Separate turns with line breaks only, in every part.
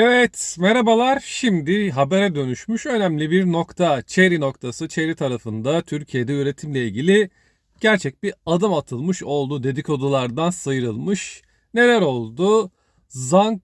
Evet, merhabalar. Şimdi habere dönüşmüş önemli bir nokta. Chery noktası, Chery tarafında Türkiye'de üretimle ilgili gerçek bir adım atılmış oldu. Dedikodulardan sıyrılmış. Neler oldu? Zhang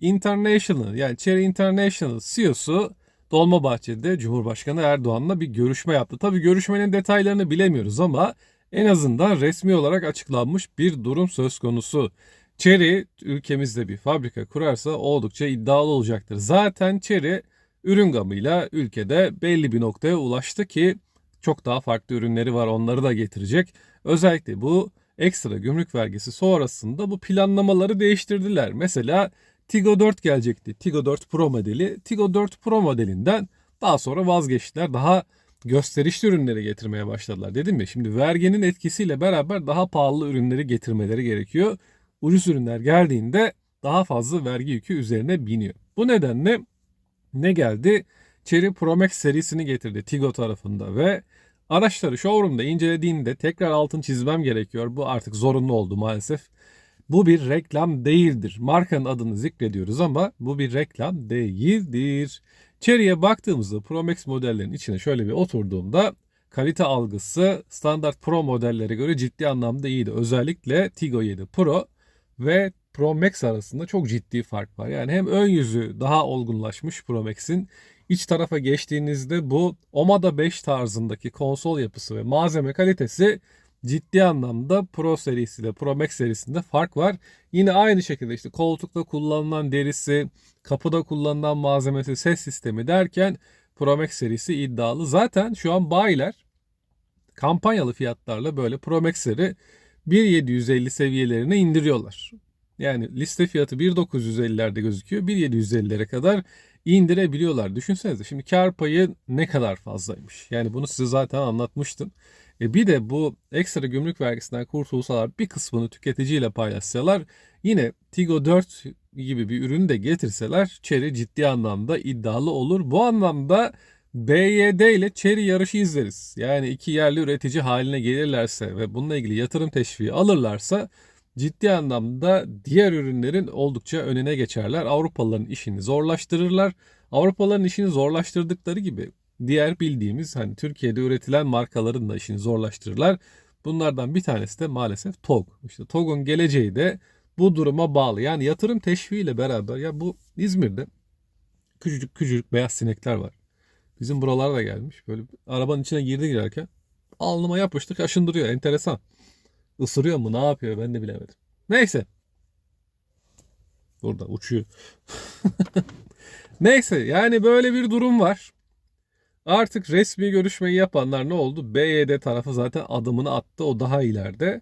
International yani Chery International CEO'su Dolmabahçe'de Cumhurbaşkanı Erdoğan'la bir görüşme yaptı. Tabii görüşmenin detaylarını bilemiyoruz ama en azından resmi olarak açıklanmış bir durum söz konusu. Chery ülkemizde bir fabrika kurarsa oldukça iddialı olacaktır. Zaten Chery ürün gamıyla ülkede belli bir noktaya ulaştı ki çok daha farklı ürünleri var onları da getirecek. Özellikle bu ekstra gümrük vergisi sonrasında bu planlamaları değiştirdiler. Mesela Tigo 4 gelecekti. Tigo 4 Pro modeli. Tigo 4 Pro modelinden daha sonra vazgeçtiler. Daha gösterişli ürünleri getirmeye başladılar. Dedim ya şimdi verginin etkisiyle beraber daha pahalı ürünleri getirmeleri gerekiyor ucuz ürünler geldiğinde daha fazla vergi yükü üzerine biniyor. Bu nedenle ne geldi? Chery Pro Max serisini getirdi Tigo tarafında ve araçları showroom'da incelediğinde tekrar altın çizmem gerekiyor. Bu artık zorunlu oldu maalesef. Bu bir reklam değildir. Markanın adını zikrediyoruz ama bu bir reklam değildir. Chery'e baktığımızda Pro Max modellerin içine şöyle bir oturduğumda kalite algısı standart Pro modellere göre ciddi anlamda iyiydi. Özellikle Tigo 7 Pro ve Pro Max arasında çok ciddi fark var. Yani hem ön yüzü daha olgunlaşmış Pro Max'in iç tarafa geçtiğinizde bu Omada 5 tarzındaki konsol yapısı ve malzeme kalitesi ciddi anlamda Pro serisiyle Pro Max serisinde fark var. Yine aynı şekilde işte koltukta kullanılan derisi, kapıda kullanılan malzemesi, ses sistemi derken Pro Max serisi iddialı. Zaten şu an bayiler kampanyalı fiyatlarla böyle Pro Max'leri 1.750 seviyelerine indiriyorlar. Yani liste fiyatı 1.950'lerde gözüküyor. 1.750'lere kadar indirebiliyorlar. Düşünsenize şimdi kar payı ne kadar fazlaymış. Yani bunu size zaten anlatmıştım. E bir de bu ekstra gümrük vergisinden kurtulsalar bir kısmını tüketiciyle paylaşsalar yine Tigo 4 gibi bir ürünü de getirseler Chery ciddi anlamda iddialı olur. Bu anlamda BYD ile Chery yarışı izleriz. Yani iki yerli üretici haline gelirlerse ve bununla ilgili yatırım teşviği alırlarsa ciddi anlamda diğer ürünlerin oldukça önüne geçerler. Avrupalıların işini zorlaştırırlar. Avrupalıların işini zorlaştırdıkları gibi diğer bildiğimiz hani Türkiye'de üretilen markaların da işini zorlaştırırlar. Bunlardan bir tanesi de maalesef TOG. İşte TOG'un geleceği de bu duruma bağlı. Yani yatırım teşviğiyle beraber ya bu İzmir'de küçücük küçücük beyaz sinekler var. Bizim buralara da gelmiş. Böyle arabanın içine girdi girerken alnıma yapıştı kaşındırıyor. Enteresan. Isırıyor mu ne yapıyor ben de bilemedim. Neyse. Burada uçuyor. Neyse yani böyle bir durum var. Artık resmi görüşmeyi yapanlar ne oldu? BYD tarafı zaten adımını attı. O daha ileride.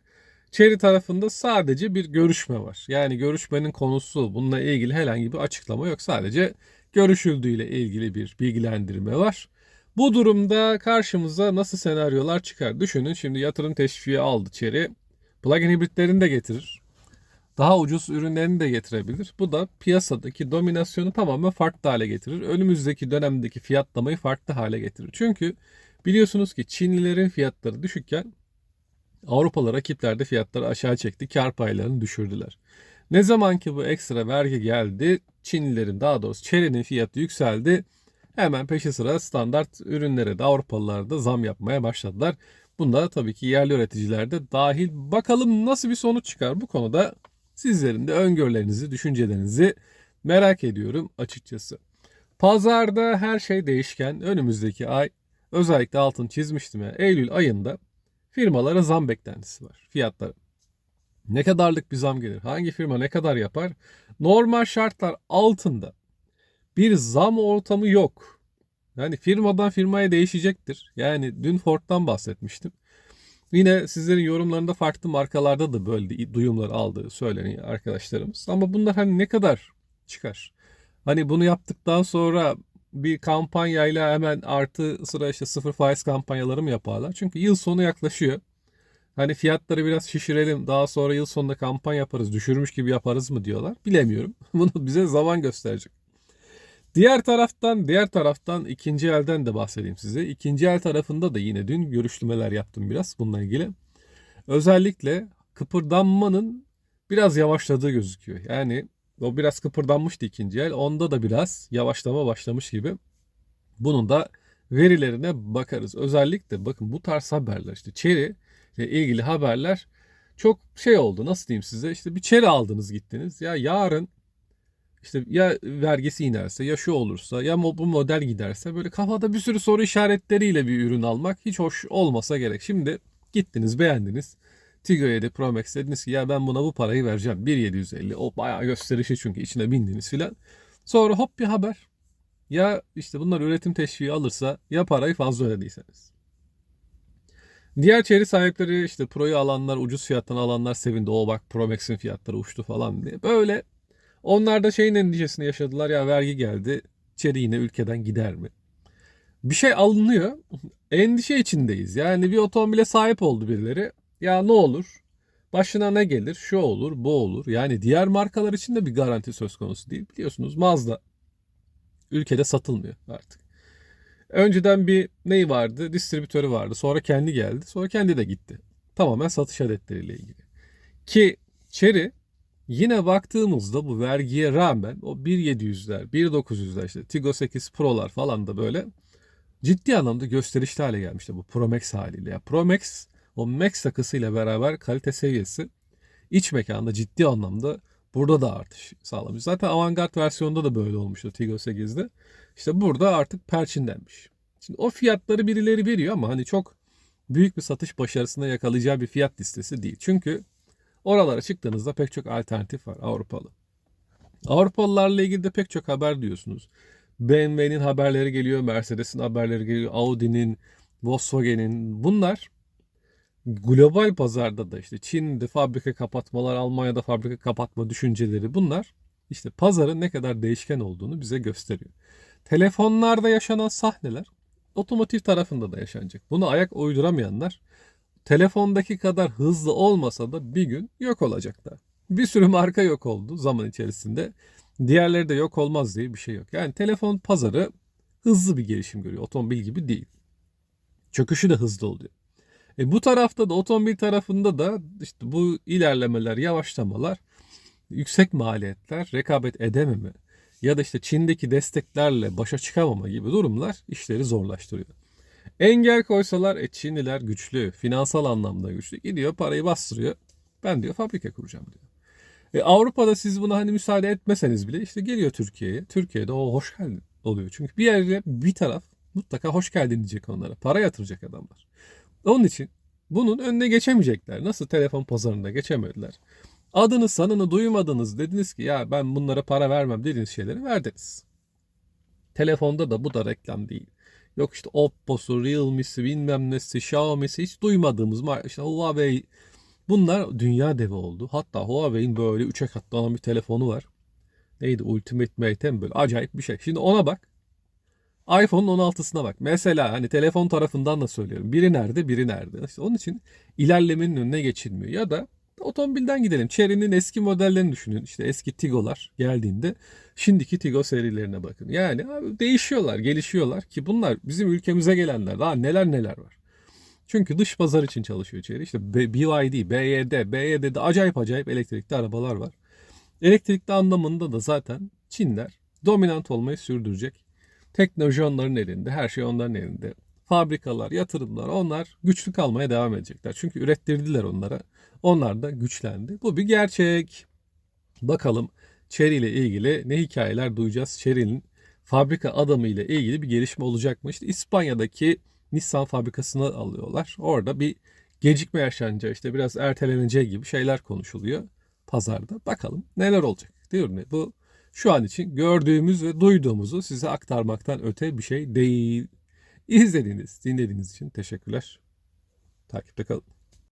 Chery tarafında sadece bir görüşme var. Yani görüşmenin konusu bununla ilgili herhangi bir açıklama yok. Sadece görüşüldüğüyle ilgili bir bilgilendirme var. Bu durumda karşımıza nasıl senaryolar çıkar? Düşünün şimdi yatırım teşviği aldı Chery. Plug-in hibritlerini de getirir. Daha ucuz ürünlerini de getirebilir. Bu da piyasadaki dominasyonu tamamen farklı hale getirir. Önümüzdeki dönemdeki fiyatlamayı farklı hale getirir. Çünkü biliyorsunuz ki Çinlilerin fiyatları düşükken Avrupalı rakipler de fiyatları aşağı çekti. Kar paylarını düşürdüler. Ne zaman ki bu ekstra vergi geldi, Çinlilerin daha doğrusu çerenin fiyatı yükseldi. Hemen peşi sıra standart ürünlere de Avrupalılar da zam yapmaya başladılar. Bunda tabii ki yerli üreticiler de dahil. Bakalım nasıl bir sonuç çıkar bu konuda sizlerin de öngörülerinizi, düşüncelerinizi merak ediyorum açıkçası. Pazarda her şey değişken. Önümüzdeki ay özellikle altın çizmiştim ya. Eylül ayında firmalara zam beklentisi var fiyatlara. Ne kadarlık bir zam gelir? Hangi firma ne kadar yapar? Normal şartlar altında bir zam ortamı yok. Yani firmadan firmaya değişecektir. Yani dün Ford'dan bahsetmiştim. Yine sizlerin yorumlarında farklı markalarda da böyle duyumlar aldığı söyleniyor arkadaşlarımız. Ama bunlar hani ne kadar çıkar? Hani bunu yaptıktan sonra bir kampanyayla hemen artı sıra işte sıfır faiz kampanyaları mı yaparlar? Çünkü yıl sonu yaklaşıyor. Hani fiyatları biraz şişirelim daha sonra yıl sonunda kampanya yaparız düşürmüş gibi yaparız mı diyorlar. Bilemiyorum. Bunu bize zaman gösterecek. Diğer taraftan diğer taraftan ikinci elden de bahsedeyim size. İkinci el tarafında da yine dün görüşmeler yaptım biraz bununla ilgili. Özellikle kıpırdanmanın biraz yavaşladığı gözüküyor. Yani O biraz kıpırdanmıştı ikinci el. Onda da biraz yavaşlama başlamış gibi. Bunun da verilerine bakarız. Özellikle bakın bu tarz haberler işte Chery ile ilgili haberler çok şey oldu. Nasıl diyeyim size? İşte bir Chery aldınız gittiniz. Ya yarın işte ya vergisi inerse ya şu olursa ya bu model giderse böyle kafada bir sürü soru işaretleriyle bir ürün almak hiç hoş olmasa gerek. Şimdi gittiniz beğendiniz. Tiggo 7 Pro Max dediniz ki ya ben buna bu parayı vereceğim. 1750 o bayağı gösterişi çünkü içine bindiniz filan. Sonra hop bir haber. Ya işte bunlar üretim teşviği alırsa ya parayı fazla ödediyseniz. Diğer çeri sahipleri işte Pro'yu alanlar ucuz fiyattan alanlar sevindi. O bak Pro Max'in fiyatları uçtu falan diye. Böyle onlar da şeyin endişesini yaşadılar ya vergi geldi. Çeri yine ülkeden gider mi? Bir şey alınıyor. Endişe içindeyiz. Yani bir otomobile sahip oldu birileri. Ya ne olur? Başına ne gelir? Şu olur, bu olur. Yani diğer markalar için de bir garanti söz konusu değil. Biliyorsunuz Mazda ülkede satılmıyor artık. Önceden bir neyi vardı? Distribütörü vardı. Sonra kendi geldi. Sonra kendi de gitti. Tamamen satış adetleriyle ilgili. Ki Chery yine baktığımızda bu vergiye rağmen o 1.700'ler, 1.900'ler işte Tiggo 8 Pro'lar falan da böyle ciddi anlamda gösterişli hale gelmişti bu Pro Max haliyle. Ya Pro Max o Max takısıyla beraber kalite seviyesi iç mekanda ciddi anlamda burada da artış sağlamış. Zaten avantgard versiyonda da böyle olmuştu Tiggo 8'de. İşte burada artık perçinlenmiş. Şimdi o fiyatları birileri veriyor ama hani çok büyük bir satış başarısına yakalayacağı bir fiyat listesi değil. Çünkü oralara çıktığınızda pek çok alternatif var Avrupalı. Avrupalılarla ilgili de pek çok haber diyorsunuz. BMW'nin haberleri geliyor, Mercedes'in haberleri geliyor, Audi'nin, Volkswagen'in. Bunlar global pazarda da işte Çin'de fabrika kapatmalar, Almanya'da fabrika kapatma düşünceleri bunlar işte pazarın ne kadar değişken olduğunu bize gösteriyor. Telefonlarda yaşanan sahneler otomotiv tarafında da yaşanacak. Buna ayak uyduramayanlar telefondaki kadar hızlı olmasa da bir gün yok olacaklar. Bir sürü marka yok oldu zaman içerisinde. Diğerleri de yok olmaz diye bir şey yok. Yani telefon pazarı hızlı bir gelişim görüyor. Otomobil gibi değil. Çöküşü de hızlı oluyor. E bu tarafta da otomobil tarafında da işte bu ilerlemeler, yavaşlamalar, yüksek maliyetler, rekabet edememe ya da işte Çin'deki desteklerle başa çıkamama gibi durumlar işleri zorlaştırıyor. Engel koysalar e Çinliler güçlü, finansal anlamda güçlü. Gidiyor parayı bastırıyor. Ben diyor fabrika kuracağım diyor. E Avrupa'da siz buna hani müsaade etmeseniz bile işte geliyor Türkiye'ye. Türkiye'de o hoş geldin oluyor. Çünkü bir yerde bir taraf mutlaka hoş geldin diyecek onlara. Para yatıracak adamlar. Onun için bunun önüne geçemeyecekler. Nasıl telefon pazarında geçemediler. Adını sanını duymadınız dediniz ki ya ben bunlara para vermem dediğiniz şeyleri verdiniz. Telefonda da bu da reklam değil. Yok işte Oppo'su, Realme'si, bilmem nesi, Xiaomi'si hiç duymadığımız işte Huawei bunlar dünya devi oldu. Hatta Huawei'in böyle üçe katlanan bir telefonu var. Neydi? Ultimate Mate böyle? Acayip bir şey. Şimdi ona bak. iPhone'un 16'sına bak. Mesela hani telefon tarafından da söylüyorum. Biri nerede, biri nerede. İşte onun için ilerlemenin önüne geçilmiyor. Ya da otomobilden gidelim. Chery'nin eski modellerini düşünün. İşte eski Tiggo'lar geldiğinde şimdiki Tiggo serilerine bakın. Yani abi değişiyorlar, gelişiyorlar ki bunlar bizim ülkemize gelenler. Daha neler neler var. Çünkü dış pazar için çalışıyor Chery. İşte BYD, BYD, BYD'de acayip acayip elektrikli arabalar var. Elektrikli anlamında da zaten Çinler dominant olmayı sürdürecek. Teknoloji onların elinde, her şey onların elinde. Fabrikalar, yatırımlar onlar güçlü kalmaya devam edecekler. Çünkü ürettirdiler onlara. Onlar da güçlendi. Bu bir gerçek. Bakalım Chery ile ilgili ne hikayeler duyacağız? Chery'nin fabrika adamı ile ilgili bir gelişme olacak mı? İşte İspanya'daki Nissan fabrikasını alıyorlar. Orada bir gecikme yaşanacağı işte biraz erteleneceği gibi şeyler konuşuluyor pazarda. Bakalım neler olacak diyorum. Bu şu an için gördüğümüz ve duyduğumuzu size aktarmaktan öte bir şey değil. İzlediğiniz, dinlediğiniz için teşekkürler. Takipte kalın.